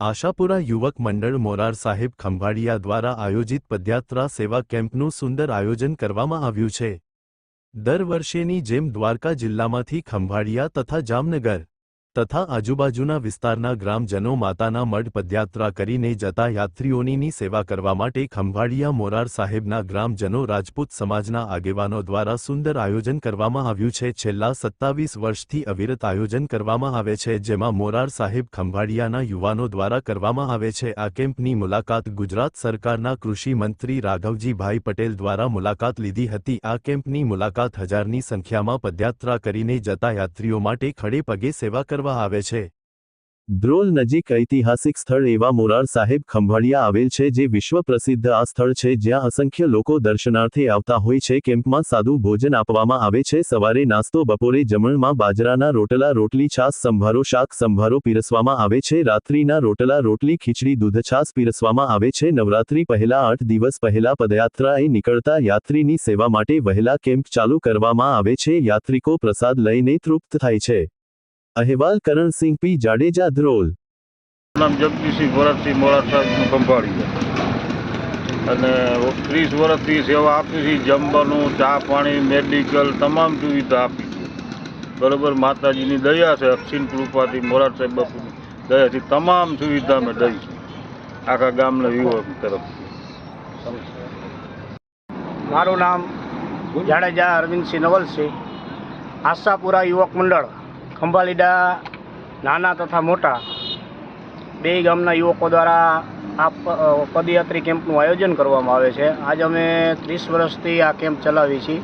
આશાપુરા યુવક મંડળ મોરાર સાહેબ ખંભાળિયા દ્વારા આયોજિત પદયાત્રા સેવા કેમ્પનું સુંદર આયોજન કરવામાં આવ્યું છે. દર વર્ષેની જેમ દ્વારકા જિલ્લામાંથી ખંભાળિયા તથા જામનગર તથા આજુબાજુના વિસ્તારના ગ્રામજનો માતાના મઢ પદયાત્રા કરીને જતા યાત્રીઓની સેવા કરવા માટે ખંભાળિયા મોરાર સાહેબના ગ્રામજનો રાજપૂત સમાજના આગેવાનો દ્વારા સુંદર આયોજન કરવામાં આવ્યું છે. છેલ્લા સત્તાવીસ વર્ષથી અવિરત આયોજન કરવામાં આવે છે, જેમાં મોરાર સાહેબ ખંભાળિયાના યુવાનો દ્વારા કરવામાં આવે છે. આ કેમ્પની મુલાકાત ગુજરાત સરકારના કૃષિ મંત્રી રાઘવજીભાઈ પટેલ દ્વારા મુલાકાત લીધી હતી. આ કેમ્પની મુલાકાત હજારની સંખ્યામાં પદયાત્રા કરીને જતા યાત્રીઓ માટે ખડે પગે સેવા કરવા આવે છે. ધ્રોલ નજીક ઐતિહાસિક સ્થળ એવા મોરાર સાહેબ ખંભાળિયા આવેલ છે જે વિશ્વ પ્રસિદ્ધ આ સ્થળ છે જ્યાં અસંખ્ય લોકો દર્શનાર્થે આવતા હોય છે કેમ્પમાં સાદું ભોજન આપવામાં આવે છે. સવારે નાસ્તો, બપોરે જમણમાં બાજરાના રોટલા, રોટલી છાસ સંભારો, શાક, સંભારો પીરસવામાં આવે છે. રાત્રિના રોટલા, રોટલી, ખીચડી, દૂધ છાસ પીરસવામાં આવે છે. નવરાત્રી પહેલા આઠ દિવસ પહેલા પદયાત્રાએ નીકળતા યાત્રીની સેવા માટે વહેલા કેમ્પ ચાલુ કરવામાં આવે છે. યાત્રિકો પ્રસાદ લઈને તૃપ્ત થાય છે. અહેવાલ કરણસિંહ પી જાડેજા ધ્રોલ. નામ જગદીશસિંહ ભરતસિંહ મોરાર સાહેબનું સંભાળીએ અને ત્રીસ વર્ષથી સેવા આપી છે જમવાનું ચા પાણી મેડિકલ તમામ સુવિધા આપી છે. બરાબર માતાજીની દયા છે અક્ષિણ કૃપાથી મોરાર સાહેબ બાપુની દયાથી તમામ સુવિધા અમે દઈ છે. આખા ગામના યુવક તરફ. મારું નામ જાડેજા અરવિંદસિંહ નવલસિંહ આશાપુરા યુવક મંડળ. ખંભાલીડા નાના તથા મોટા બે ગામના યુવકો દ્વારા આ પદયાત્રી કેમ્પનું આયોજન કરવામાં આવે છે. આજ અમે ત્રીસ વર્ષથી આ કેમ્પ ચલાવી છીએ.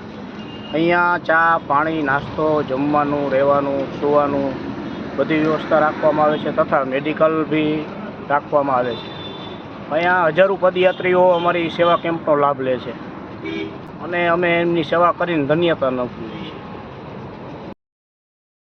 અહીંયા ચા, પાણી, નાસ્તો, જમવાનું, રહેવાનું, સુવાનું બધી વ્યવસ્થા રાખવામાં આવે છે તથા મેડિકલ બી રાખવામાં આવે છે. અહીંયા હજારો પદયાત્રીઓ અમારી સેવા કેમ્પનો લાભ લે છે. અને અમે એમની સેવા કરીને ધન્યતા અનુભવીએ